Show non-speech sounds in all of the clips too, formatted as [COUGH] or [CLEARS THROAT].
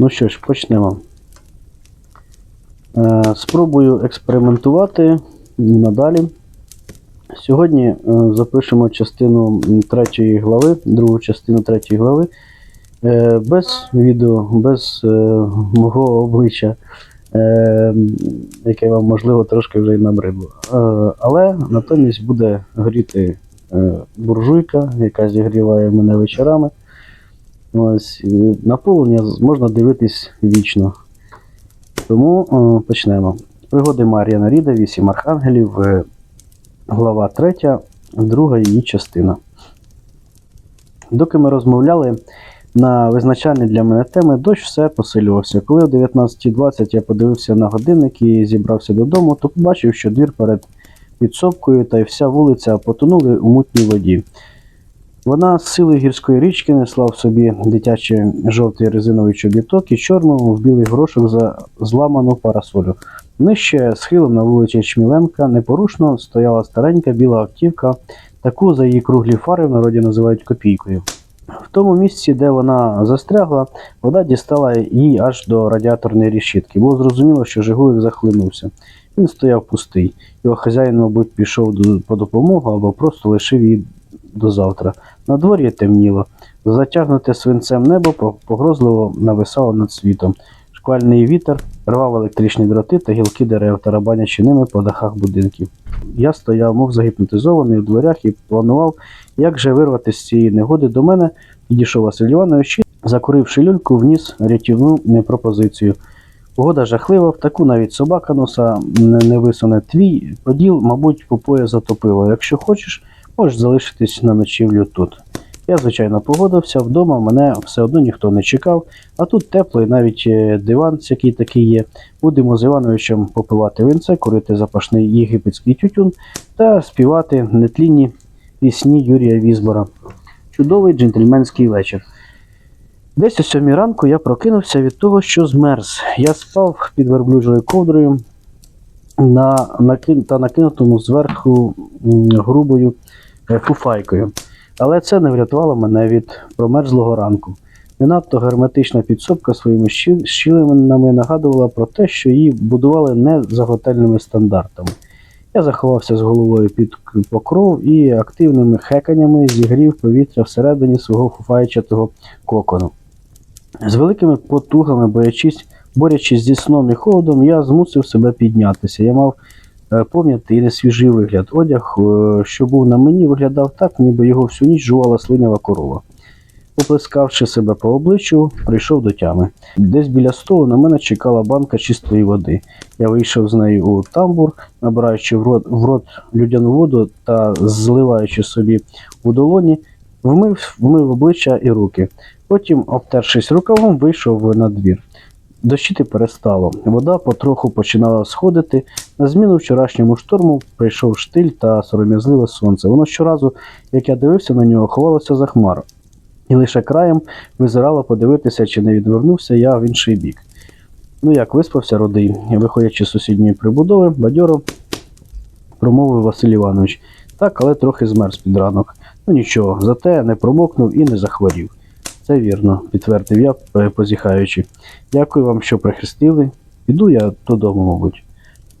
Ну що ж, почнемо. Е, Спробую експериментувати надалі. Сьогодні е, запишемо частину третьої глави, другу частину третьої глави. Е, Без відео, без мого обличчя, яке вам можливо трошки вже й набридло. Але натомість буде горіти буржуйка, яка зігріває мене вечорами. Ось, наповнення можна дивитись вічно. Тому е, почнемо. Пригоди Мар'яна Ріда, вісім архангелів, е, глава 3, друга її частина. Доки ми розмовляли на визначальні для мене теми, дощ все посилювався. Коли о 19.20 я подивився на годинник і зібрався додому, то побачив, що двір перед підсобкою та й вся вулиця потонули у мутній воді. Вона з сили гірської річки несла в собі дитячий жовтий резиновий чобіток і чорну в білий горошок за зламану парасолю. Нижче схилом на вулиці Чміленка непорушно стояла старенька біла автівка, таку за її круглі фари в народі називають копійкою. В тому місці, де вона застрягла, вода дістала її аж до радіаторної рішітки. Було зрозуміло, що Жигулик захлинувся. Він стояв пустий. Його хазяїн, мабуть, пішов по допомогу або просто лишив її до завтра. На дворі темніло. Затягнуте свинцем небо погрозливо нависало над світом. Шквальний вітер рвав електричні дроти та гілки дерев, тарабанячи ними по дахах будинків. Я стояв, мов загіпнотизований у дверях і планував, як же вирвати з цієї негоди до мене. Підійшов Василь Іванович закуривши люльку, вніс рятівну пропозицію. Погода жахлива, в таку навіть собака носа не висуне. Твій поділ, мабуть, по пояс затопило. Якщо хочеш, можеш залишитись на ночівлю тут. Я, звичайно, погодився, вдома мене все одно ніхто не чекав, а тут тепло і навіть е, диван, який такий є. Будемо з Івановичем попивати винце, курити запашний єгипетський тютюн та співати нетлінні пісні Юрія Візбора. Чудовий джентльменський вечір. Десь о сьомій ранку я прокинувся від того, що змерз. Я спав під верблюжою ковдрою на, накин, та накинутому зверху грубою фуфайкою. Але це не врятувало мене від промерзлого ранку. Не надто герметична підсобка своїми щілинами нагадувала про те, що її будували не за готельними стандартами. Я заховався з головою під покров і активними хеканнями зігрів повітря всередині свого фуфайчатого кокону. З великими потугами, боячись, борючись зі сном і холодом, я змусив себе піднятися. Я мав е, пом'ятий і несвіжий вигляд. Одяг, е, що був на мені, виглядав так, ніби його всю ніч жувала слинява корова. Поплескавши себе по обличчю, прийшов до тями. Десь біля столу на мене чекала банка чистої води. Я вийшов з нею у тамбур, набираючи в рот, в рот людяну воду та зливаючи собі у долоні, вмив, вмив обличчя і руки. Потім, обтершись рукавом, вийшов на двір. Дощити перестало. Вода потроху починала сходити. На зміну вчорашньому шторму прийшов штиль та сором'язливе сонце. Воно щоразу, як я дивився на нього, ховалося за хмару. І лише краєм визирало подивитися, чи не відвернувся я в інший бік. Ну як виспався родий, виходячи з сусідньої прибудови, бадьоро промовив Василь Іванович. Так, але трохи змерз під ранок. Ну нічого, зате не промокнув і не захворів. Це вірно, підтвердив я, е, позіхаючи. Дякую вам, що прихистили. Піду я додому, мабуть.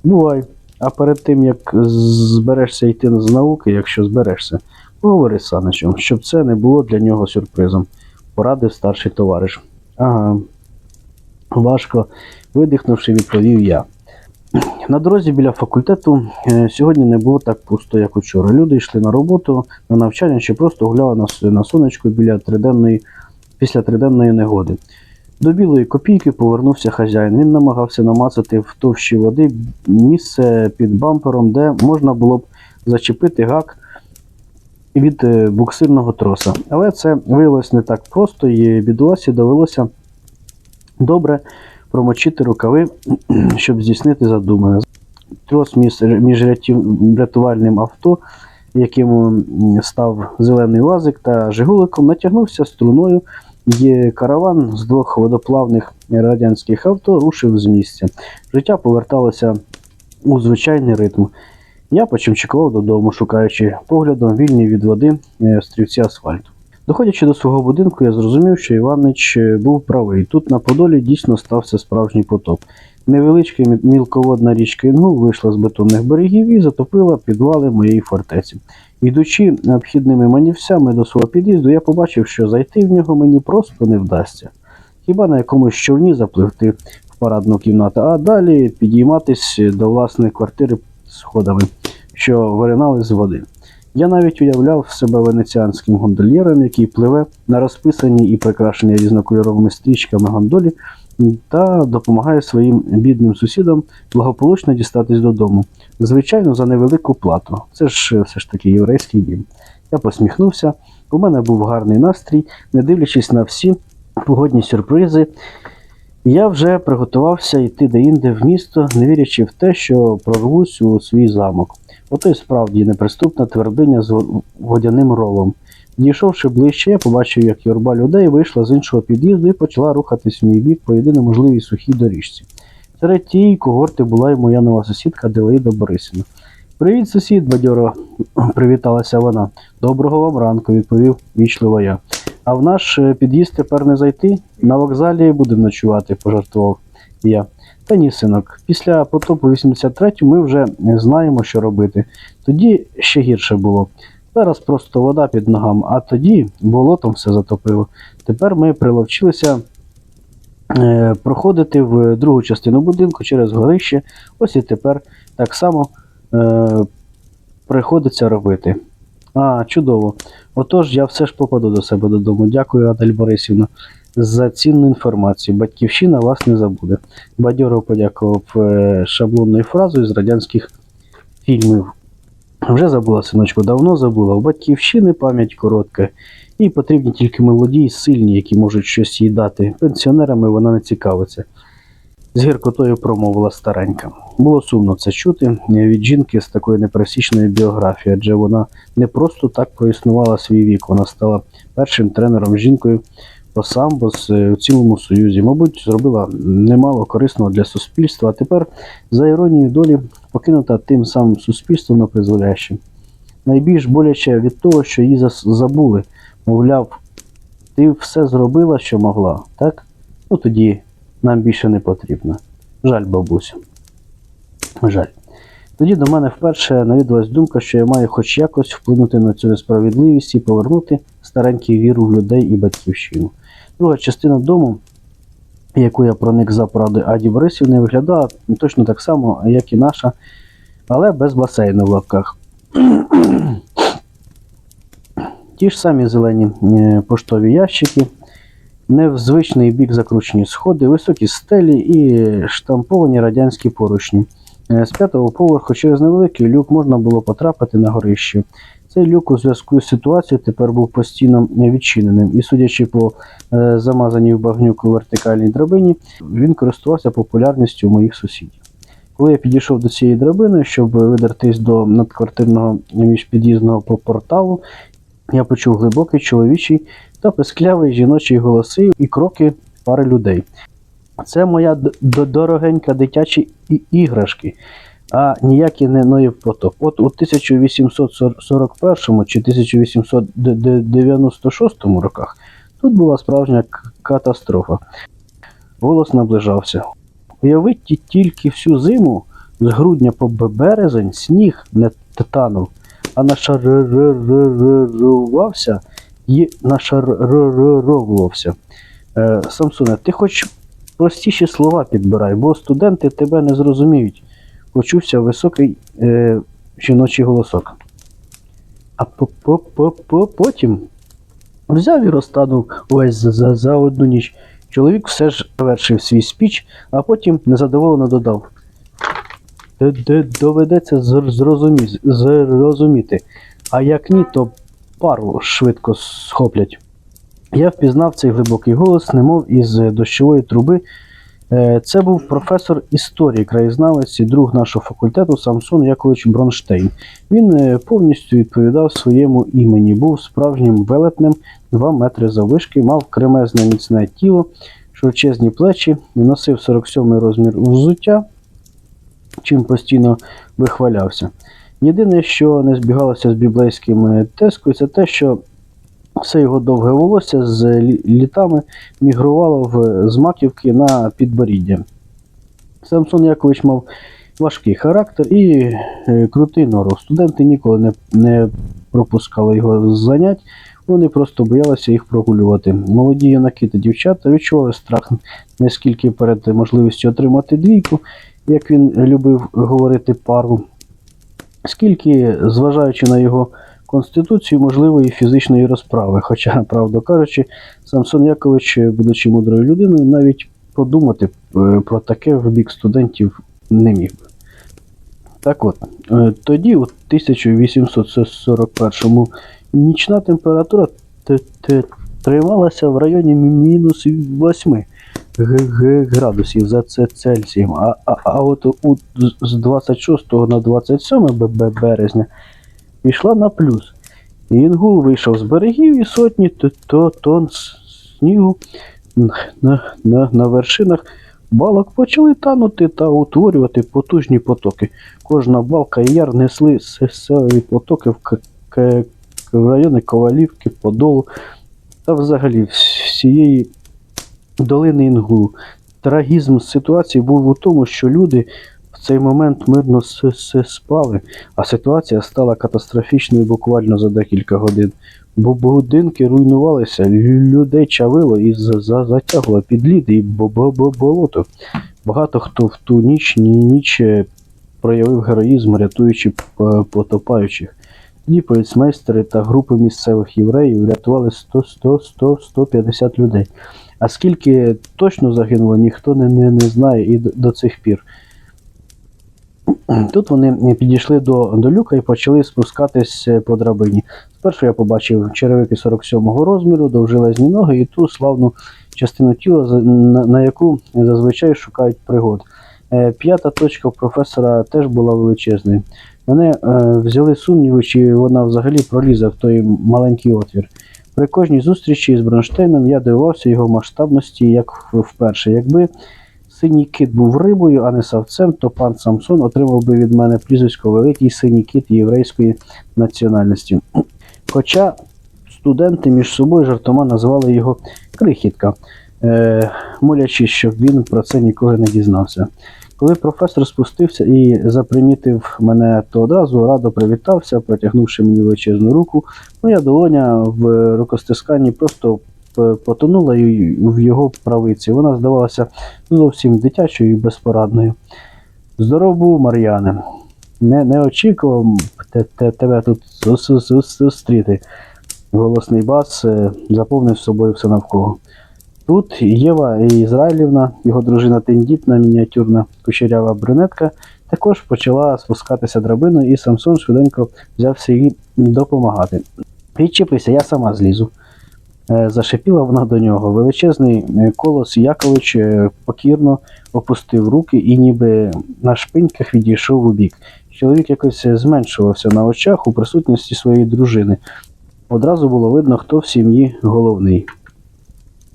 Бувай. А перед тим, як зберешся йти з науки, якщо зберешся, поговори з Саничем, щоб це не було для нього сюрпризом, порадив старший товариш. Ага. Важко видихнувши, відповів я. На дорозі біля факультету е, сьогодні не було так пусто, як учора. Люди йшли на роботу, на навчання чи просто гуляли на сонечку біля триденної, після триденної негоди. До білої копійки повернувся хазяїн. Він намагався намацати в товщі води місце під бампером, де можна було б зачепити гак від е, буксирного троса. Але це виявилось не так просто, і бідоласі довелося добре промочити рукави, [CLEARS THROAT] щоб здійснити задумане. Трос між, рятувальним авто, яким став зелений лазик та Жигуликом, натягнувся струною, і караван з двох водоплавних радянських авто рушив з місця. Життя поверталося у звичайний ритм. Я почимчикував додому, шукаючи поглядом вільні від води е, стрівці асфальту. Доходячи до свого будинку, я зрозумів, що Іванич е, був правий. Тут на Подолі дійсно стався справжній потоп. Невеличка мілководна річка Інгул вийшла з бетонних берегів і затопила підвали моєї фортеці. Йдучи обхідними манівцями до свого під'їзду, я побачив, що зайти в нього мені просто не вдасться. Хіба на якомусь човні запливти в парадну кімнату, а далі підійматись до власної квартири сходами, що виринали з води. Я навіть уявляв себе венеціанським гондольєром, який пливе на розписаній і прикрашеній різнокольоровими стрічками гондолі та допомагає своїм бідним сусідам благополучно дістатись додому. Звичайно, за невелику плату. Це ж е, все ж таки єврейський дім. Я посміхнувся. У мене був гарний настрій, не дивлячись на всі погодні сюрпризи. Я вже приготувався йти деінде в місто, не вірячи в те, що прорвусь у свій замок. Ото й справді неприступна твердиня з водяним ровом. Дійшовши ближче, я побачив, як юрба людей вийшла з іншого під'їзду і почала рухатись в мій бік по єдино можливій сухій доріжці. Серед тієї когорти була й моя нова сусідка Делаїда Борисівна. Привіт, сусід, бадьоро [CLEARS THROAT] привіталася вона. Доброго вам ранку, відповів вічливо я. А в наш е, під'їзд тепер не зайти? На вокзалі будемо ночувати, пожартував я. Та ні, синок, після потопу 83 ми вже не знаємо, що робити. Тоді ще гірше було. Зараз просто вода під ногами, а тоді болотом все затопило. Тепер ми приловчилися е, проходити в другу частину будинку через горище. Ось і тепер так само е, приходиться робити. А, чудово. Отож, я все ж попаду до себе додому. Дякую, Адель Борисівна, за цінну інформацію. Батьківщина вас не забуде. Бадьоров подякував е, шаблонною фразою з радянських фільмів. Вже забула, синочку, давно забула. У батьківщини пам'ять коротка. Їй потрібні тільки молоді і сильні, які можуть щось їй дати. Пенсіонерами вона не цікавиться. З гіркотою промовила старенька. Було сумно це чути від жінки з такою непересічною біографією, адже вона не просто так проіснувала свій вік, вона стала першим тренером жінкою по самбо з е, у цілому союзі. Мабуть, зробила немало корисного для суспільства, а тепер, за іронією долі, покинута тим самим суспільством на призволяще. Найбільш боляче від того, що її забули. Мовляв, ти все зробила, що могла, так? Ну тоді нам більше не потрібно. Жаль, бабусю. Жаль. Тоді до мене вперше навідалась думка, що я маю хоч якось вплинути на цю несправедливість і повернути старенький віру в людей і батьківщину. Друга частина дому, яку я проник за порадою Аді Борисівни, виглядала точно так само, як і наша, але без басейну в лапках. Ті ж самі зелені е, поштові ящики, не в звичний бік закручені сходи, високі стелі і штамповані радянські поручні. Е, З п'ятого поверху через невеликий люк можна було потрапити на горище. Цей люк у зв'язку з ситуацією тепер був постійно відчиненим, і, судячи по е, замазаній в багнюку вертикальній драбині, він користувався популярністю у моїх сусідів. Коли я підійшов до цієї драбини, щоб видертись до надквартирного міжпід'їзного порталу, я почув глибокий чоловічий та песклявий жіночий голоси і кроки пари людей. Це моя дорогенька дитячі іграшки, а ніякий не Ноїв потоп. От у 1841 чи 1896 роках тут була справжня катастрофа. Голос наближався. Уявіть тільки всю зиму з грудня по березень сніг не танув, а нашарувався і нашаровувався. Е, Самсоне, ти хоч простіші слова підбирай, бо студенти тебе не зрозуміють. Почувся високий е, жіночий голосок. А по- по- по- по- потім взяв і розтанув увесь за, за, за одну ніч. Чоловік все ж завершив свій спіч, а потім незадоволено додав. «Де- де Доведеться зрозумі- зрозуміти, а як ні, то пару швидко схоплять. Я впізнав цей глибокий голос, немов із дощової труби. Е, Це був професор історії, краєзнавець і друг нашого факультету Самсон Якович Бронштейн. Він е, повністю відповідав своєму імені, був справжнім велетнем, 2 метри заввишки, мав кремезне міцне тіло, широчезні плечі, носив 47 розмір взуття, чим постійно вихвалявся. Єдине, що не збігалося з біблейським е, тескою, це те, що Все його довге волосся з літами мігрувало в, з маківки на підборіддя. Самсон Якович мав важкий характер і е, крутий норов. Студенти ніколи не, не пропускали його з занять, вони просто боялися їх прогулювати. Молоді юнаки та дівчата відчували страх не скільки перед можливістю отримати двійку, як він любив говорити пару, скільки, зважаючи на його конституцію, можливої фізичної розправи. Хоча, правду кажучи, Самсон Якович, будучи мудрою людиною, навіть подумати е, про таке в бік студентів не міг би. Так от, е, тоді, у 1841-му, нічна температура трималася в районі мінус 8 г- г- градусів за Цельсієм. А, а, а от у, з 26 на 27 б- б- березня пішла на плюс. Інгул вийшов з берегів і сотні тонн снігу на, на, на, на вершинах балок почали танути та утворювати потужні потоки. Кожна балка і яр несли селеві потоки в, к- в райони Ковалівки, Подолу та взагалі всієї долини Інгулу. Трагізм ситуації був у тому, що люди в цей момент мирно спали, а ситуація стала катастрофічною буквально за декілька годин. Бо будинки руйнувалися, людей чавило і за- за- затягло під лід і бо- бо- бо- болото. Багато хто в ту ніч ні- ніч е, проявив героїзм, рятуючи потопаючих. Тоді поліцмейстери та групи місцевих євреїв врятували 100, 100, 100, 150 людей. А скільки точно загинуло, ніхто не, не, не знає і до цих пір. Тут вони підійшли до, до люка і почали спускатись е, по драбині. Спершу я побачив черевики 47-го розміру, довжилезні ноги і ту славну частину тіла, на, на яку зазвичай шукають пригод. Е, П'ята точка професора теж була величезною. Мене е, взяли сумніви, чи вона взагалі пролізе в той маленький отвір. При кожній зустрічі з Бронштейном я дивувався його масштабності як вперше. Якби синій кит був рибою, а не савцем, то пан Самсон отримав би від мене прізвисько Великий синій кит єврейської національності. [CLEARS THROAT] Хоча студенти між собою жартома називали його крихітка, е, молячись, щоб він про це ніколи не дізнався. Коли професор спустився і запримітив мене, то одразу радо привітався, протягнувши мені величезну руку. Моя долоня в рукостисканні просто потонула в його правиці. Вона здавалася зовсім дитячою і безпорадною. Здоров був, Мар'яне. Не, не очікував те, те, тебе тут зус- зус- зустріти. Голосний бас е, заповнив собою все навколо. Тут Єва Ізраїлівна, його дружина тендітна, мініатюрна кучерява брюнетка, також почала спускатися драбиною, і Самсон швиденько взявся їй допомагати. Відчепися, я сама злізу. Е, Зашипіла вона до нього. Величезний е, колос Якович е, покірно опустив руки і ніби на шпиньках відійшов у бік. Чоловік якось зменшувався на очах у присутності своєї дружини. Одразу було видно, хто в сім'ї головний.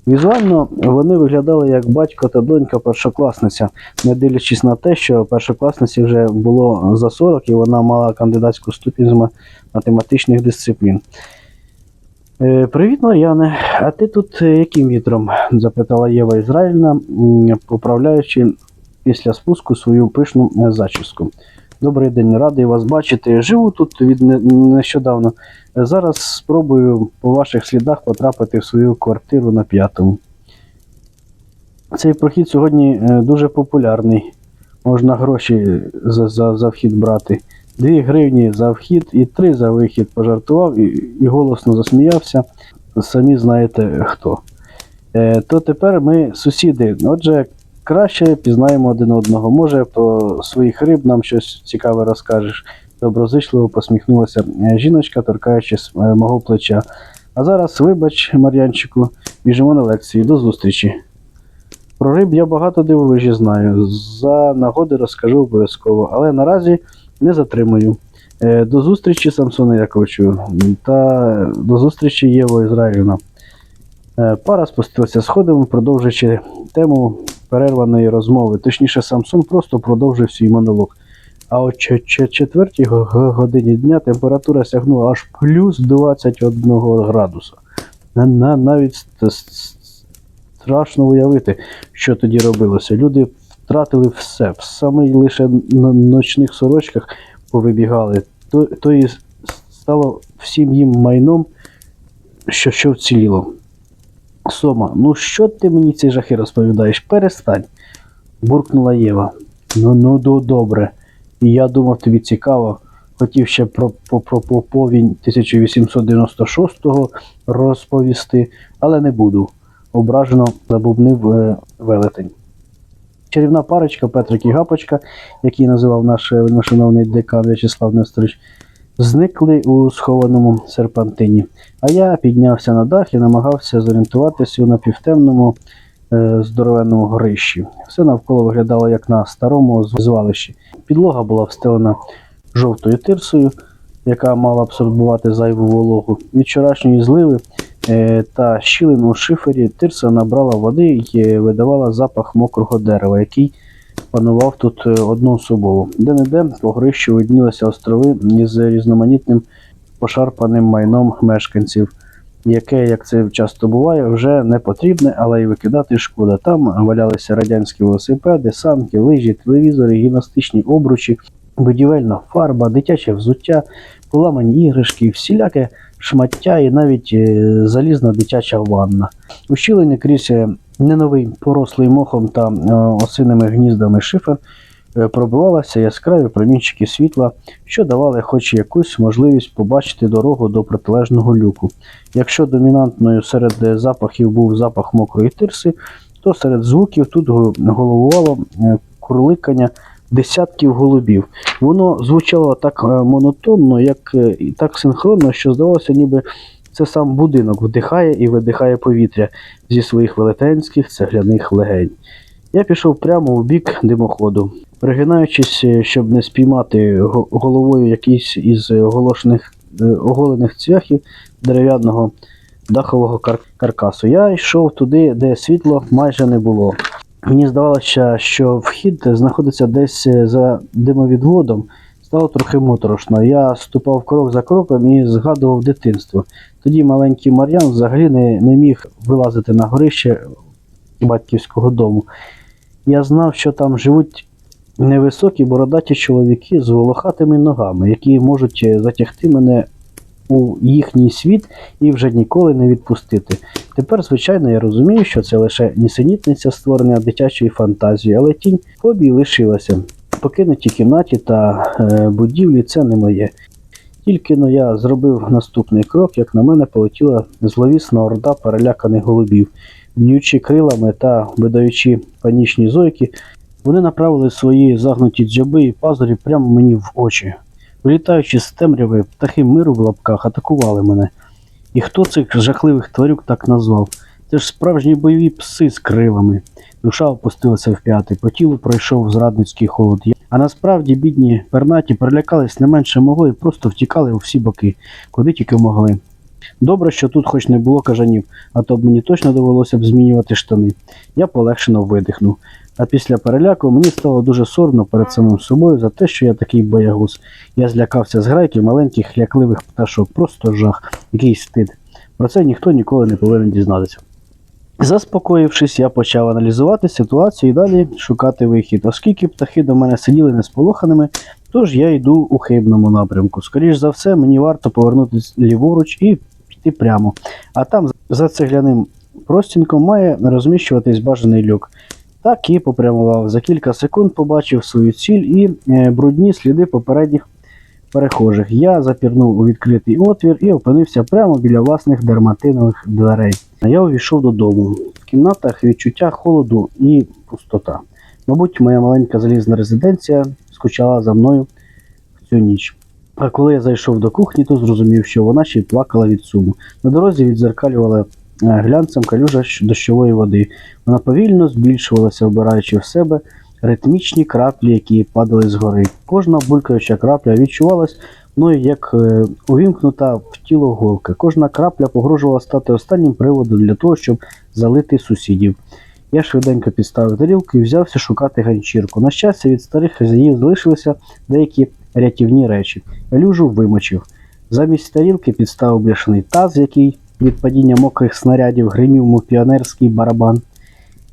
Візуально вони виглядали як батько та донька першокласниця, не дивлячись на те, що першокласниці вже було за 40 і вона мала кандидатську ступінь з математичних дисциплін. Е, Привіт, Мар'яне. А ти тут е, яким вітром? запитала Єва Ізраїльна, поправляючи після спуску свою пишну е, зачіску. Добрий день, радий вас бачити. Живу тут від нещодавно. Зараз спробую по ваших слідах потрапити в свою квартиру на п'ятому. Цей прохід сьогодні дуже популярний. Можна гроші за, за, за вхід брати. Дві гривні за вхід і три за вихід пожартував і, і голосно засміявся. Самі знаєте хто. Е, то тепер ми сусіди. Отже, краще пізнаємо один одного. Може, про своїх риб нам щось цікаве розкажеш. Доброзичливо посміхнулася е, жіночка, торкаючись е, мого плеча. А зараз, вибач, Мар'янчику, біжимо на лекції. До зустрічі. Про риб я багато дивовижі знаю. За нагоди розкажу обов'язково, але наразі не затримую. Е, До зустрічі, Самсоне Яковичу, та до зустрічі Єво Ізраїлівна. Е, Пара спустилася сходами, продовжуючи тему перерваної розмови. Точніше, Самсон просто продовжив свій монолог. А о че- че- четвертій го- го- годині дня температура сягнула аж плюс 21 градуса. На, на, навіть ст- ст- страшно уявити, що тоді робилося. Люди втратили все, в самий лише на ночних сорочках повибігали. То, то і стало всім їм майном, що, що вціліло. Сома, ну що ти мені ці жахи розповідаєш? Перестань. буркнула Єва. Ну, ну, добре. І я думав, тобі цікаво. Хотів ще про, про, про, про повінь 1896-го розповісти, але не буду. Ображено забубнив е, велетень. Чарівна парочка Петрик і Гапочка, який називав наш е, вельмишановний декан В'ячеслав Несторич, зникли у схованому серпантині. А я піднявся на дах і намагався зорієнтуватися у напівтемному е, здоровенному горищі. Все навколо виглядало як на старому звалищі. Підлога була встелена жовтою тирсою, яка мала абсорбувати зайву вологу. Від вчорашньої зливи та щілин у шифері тирса набрала води і видавала запах мокрого дерева, який панував тут е, одноособово. Де-не-де по горищу виднілися острови із різноманітним пошарпаним майном мешканців, яке, як це часто буває, вже не потрібне, але й викидати шкода. Там валялися радянські велосипеди, санки, лижі, телевізори, гімнастичні обручі, будівельна фарба, дитяче взуття, поламані іграшки, всіляке шмаття і навіть е, залізна дитяча ванна. Ущілення крізь е, неновий порослий мохом та е, осиними гніздами шифер пробивалися яскраві промінчики світла, що давали хоч якусь можливість побачити дорогу до протилежного люку. Якщо домінантною серед запахів був запах мокрої тирси, то серед звуків тут го- головувало курликання десятків голубів. Воно звучало так е, монотонно, як е, і так синхронно, що здавалося, ніби це сам будинок вдихає і видихає повітря зі своїх велетенських цегляних легень. Я пішов прямо в бік димоходу, пригинаючись, е, щоб не спіймати головою якийсь із оголошених оголених цвяхів дерев'яного дахового кар- каркасу. Я йшов туди, де світло майже не було. Мені здавалося, що вхід знаходиться десь е, за димовідводом. Стало трохи моторошно. Я ступав крок за кроком і згадував дитинство. Тоді маленький Мар'ян взагалі не, не міг вилазити на горище батьківського дому. Я знав, що там живуть невисокі бородаті чоловіки з волохатими ногами, які можуть е, затягти мене у їхній світ і вже ніколи не відпустити. Тепер, звичайно, я розумію, що це лише нісенітниця створення дитячої фантазії, але тінь фобії лишилася. Покинуті кімнаті та е, будівлі це не моє. Тільки но я зробив наступний крок, як на мене полетіла зловісна орда переляканих голубів. Б'ючи крилами та видаючи панічні зойки, вони направили свої загнуті дзьоби і пазурі прямо мені в очі. Вилітаючи з темряви, птахи миру в лапках атакували мене. І хто цих жахливих тварюк так назвав? Це ж справжні бойові пси з крилами. Душа опустилася в п'яти, по тілу пройшов зрадницький холод. А насправді бідні пернаті перелякались не менше мого і просто втікали у всі боки, куди тільки могли. Добре, що тут хоч не було кажанів, а то б мені точно довелося б змінювати штани. Я полегшено видихнув. А після переляку мені стало дуже соромно перед самим собою за те, що я такий боягуз. Я злякався з грайки маленьких лякливих пташок, просто жах, який стид. Про це ніхто ніколи не повинен дізнатися. Заспокоївшись, я почав аналізувати ситуацію і далі шукати вихід. Оскільки птахи до мене сиділи несполоханими, тож я йду у хибному напрямку. Скоріш за все, мені варто повернутися ліворуч і піти прямо. А там за цегляним простінком має розміщуватись бажаний люк. Так і попрямував. За кілька секунд побачив свою ціль і е, брудні сліди попередніх перехожих. Я запірнув у відкритий отвір і опинився прямо біля власних дерматинових дверей. Я увійшов додому. В кімнатах відчуття холоду і пустота. Мабуть, моя маленька залізна резиденція скучала за мною в цю ніч. А коли я зайшов до кухні, то зрозумів, що вона ще й плакала від суму. На дорозі відзеркалювала глянцем калюжа дощової води. Вона повільно збільшувалася, вбираючи в себе ритмічні краплі, які падали згори. Кожна булькаюча крапля відчувалась мною як е, увімкнута в тіло голка. Кожна крапля погрожувала стати останнім приводом для того, щоб залити сусідів. Я швиденько підставив тарілку і взявся шукати ганчірку. На щастя, від старих хазяїв залишилися деякі рятівні речі. Калюжу вимочив. Замість тарілки підставив бляшаний таз, який від падіння мокрих снарядів гримів мов піонерський барабан.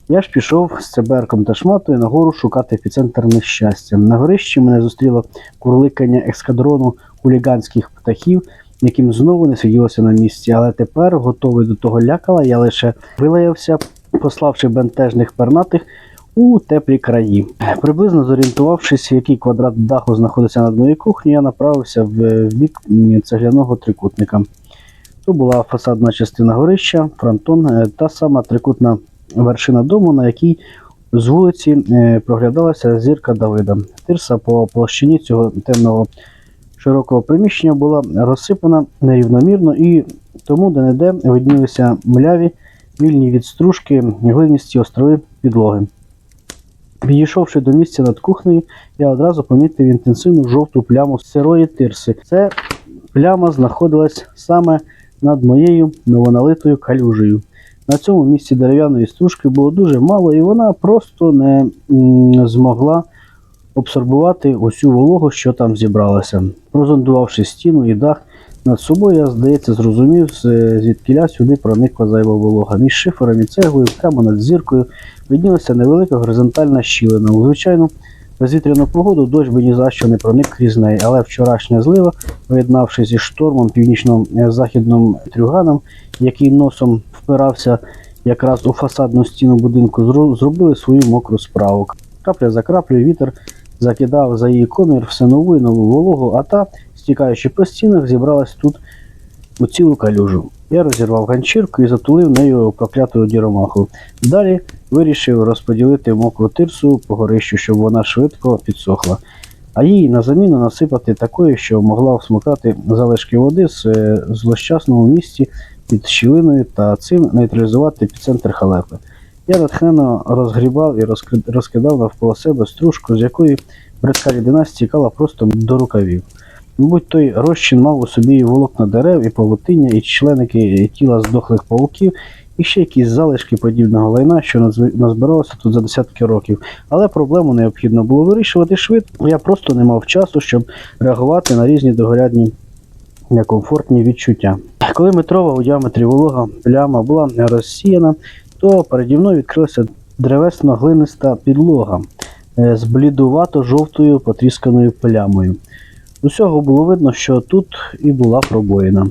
Я ж пішов з цеберком та шматою нагору шукати епіцентр нещастя. На горищі мене зустріло курликання ескадрону хуліганських птахів, яким знову не сиділося на місці, але тепер, готовий до того лякала, я лише вилаявся, пославши бентежних пернатих у теплі краї. Приблизно зорієнтувавшись, який квадрат даху знаходиться над моєю кухнею, я направився в, бік цегляного трикутника. То була фасадна частина горища, фронтон, е, та сама трикутна вершина дому, на якій з вулиці е, проглядалася зірка Давида. Тирса по площині цього темного широкого приміщення була розсипана нерівномірно і тому де-не-де виднілися мляві, вільні від стружки, глиністі острови підлоги. Підійшовши до місця над кухнею, я одразу помітив інтенсивну жовту пляму сирої тирси. Це пляма знаходилась саме над моєю новоналитою калюжею. На цьому місці дерев'яної стружки було дуже мало, і вона просто не змогла абсорбувати усю вологу, що там зібралася. Прозондувавши стіну і дах над собою, я, здається, зрозумів, звідкіля сюди проникла зайва волога. Між шифером і цеглою, прямо над зіркою, виднілася невелика горизонтальна щілина. У звичайну безвітряну погоду дощ би ні за що не проник крізь неї, але вчорашня злива, поєднавшись зі штормом північно-західним трюганом, який носом впирався якраз у фасадну стіну будинку, зробили свою мокру справу. Капля за краплею вітер закидав за її комір все нову і нову вологу, а та, стікаючи по стінах, зібралась тут у цілу калюжу. Я розірвав ганчірку і затулив нею прокляту діромаху. Далі вирішив розподілити мокру тирсу по горищу, щоб вона швидко підсохла. А їй на заміну насипати такою, що могла всмокати залишки води з е, злощасному місці під щілиною та цим нейтралізувати епіцентр халепи. Я натхненно розгрібав і розкид- розкидав навколо себе стружку, з якої бридка рідина стікала просто до рукавів. Мабуть, той розчин мав у собі і волокна дерев, і павутиння, і членики тіла здохлих павуків, і ще якісь залишки подібного лайна, що назбиралося тут за десятки років. Але проблему необхідно було вирішувати швидко. Я просто не мав часу, щоб реагувати на різні догорядні некомфортні відчуття. Коли метрова у діаметрі волога пляма була розсіяна, то переді мною відкрилася древесно-глиниста підлога е, з блідувато-жовтою потрісканою плямою. З усього було видно, що тут і була пробоїна.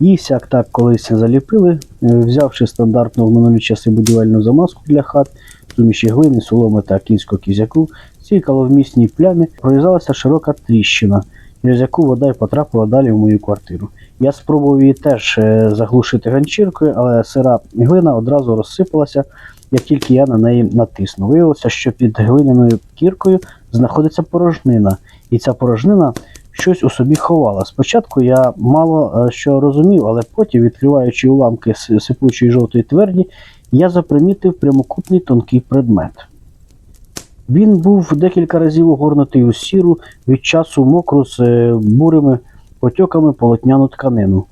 Її сяк так колись заліпили, е, взявши стандартну в минулі часи будівельну замазку для хат, суміші глини, соломи та кінського кізяку, цій каловмісній плямі прорізалася широка тріщина, через яку вода й потрапила далі в мою квартиру. Я спробував її теж е, заглушити ганчіркою, але сира глина одразу розсипалася, як тільки я на неї натиснув. Виявилося, що під глиняною кіркою знаходиться порожнина, і ця порожнина щось у собі ховала. Спочатку я мало е, що розумів, але потім, відкриваючи уламки сипучої жовтої тверді, я запримітив прямокутний тонкий предмет. Він був декілька разів огорнутий у сіру від часу мокру з е, бурими потьоками полотняну тканину.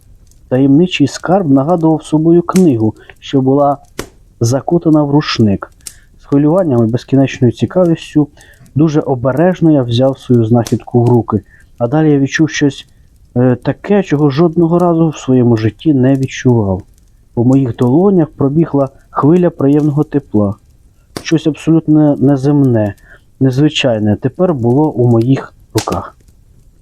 Таємничий скарб нагадував собою книгу, що була закутана в рушник. З хвилюванням і безкінечною цікавістю дуже обережно я взяв свою знахідку в руки, а далі я відчув щось е, таке, чого жодного разу в своєму житті не відчував. У моїх долонях пробігла хвиля приємного тепла. Щось абсолютно неземне, незвичайне тепер було у моїх руках.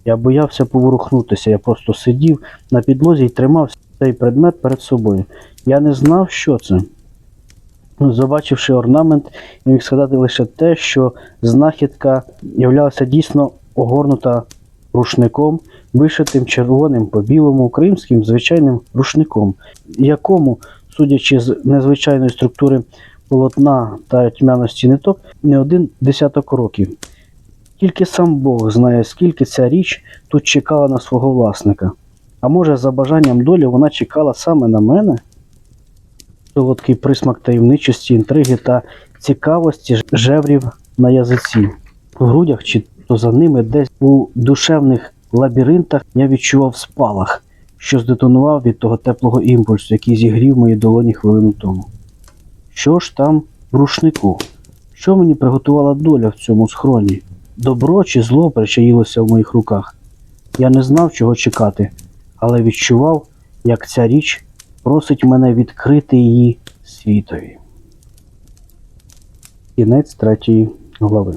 Я боявся поворухнутися, я просто сидів на підлозі і тримав цей предмет перед собою. Я не знав, що це. Ну, Побачивши орнамент, я міг сказати лише те, що знахідка являлася дійсно огорнута рушником, вишитим червоним по білому українським звичайним рушником, якому, судячи з незвичайної структури полотна та тьмяності ниток, не один десяток років. Тільки сам Бог знає, скільки ця річ тут чекала на свого власника. А може, за бажанням долі вона чекала саме на мене? Солодкий присмак таємничості, інтриги та цікавості жеврів на язиці. В грудях чи то за ними десь у душевних лабіринтах я відчував спалах, що здетонував від того теплого імпульсу, який зігрів мої долоні хвилину тому. Що ж там в рушнику? Що мені приготувала доля в цьому схроні? Добро чи зло причаїлося в моїх руках? Я не знав, чого чекати, але відчував, як ця річ просить мене відкрити її світові. Кінець третьої глави.